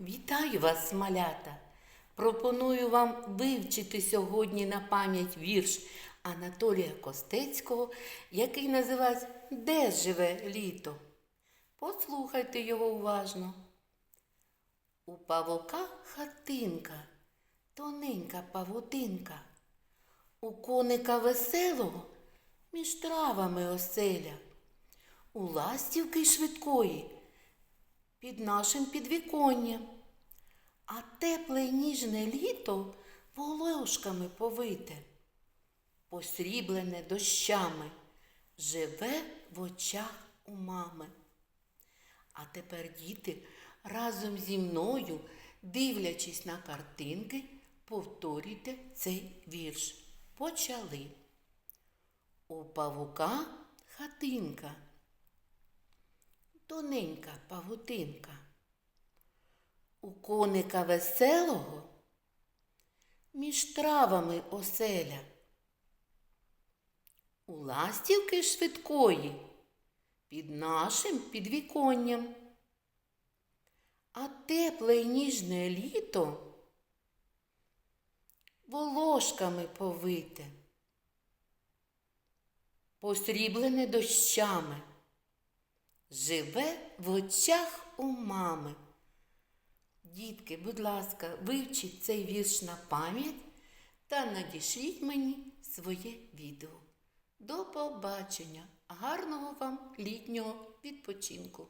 Вітаю вас, малята! Пропоную вам вивчити сьогодні на пам'ять вірш Анатолія Костецького, який називається Де живе літо? Послухайте його уважно. У павука хатинка, тоненька павутинка, у коника веселого між травами оселя, у ластівки швидкої під нашим підвіконням. А тепле й ніжне літо волошками повите, посріблене дощами, живе в очах у мами. А тепер, діти, разом зі мною, дивлячись на картинки, повторюйте цей вірш. Почали. У павука хатинка, тоненька павутинка. У коника веселого між травами оселя. У ластівки швидкої під нашим підвіконням. А тепле й ніжне літо волошками повите, посріблене дощами, живе в очах у мами. Дітки, будь ласка, вивчіть цей вірш на пам'ять та надішліть мені своє відео. До побачення! Гарного вам літнього відпочинку!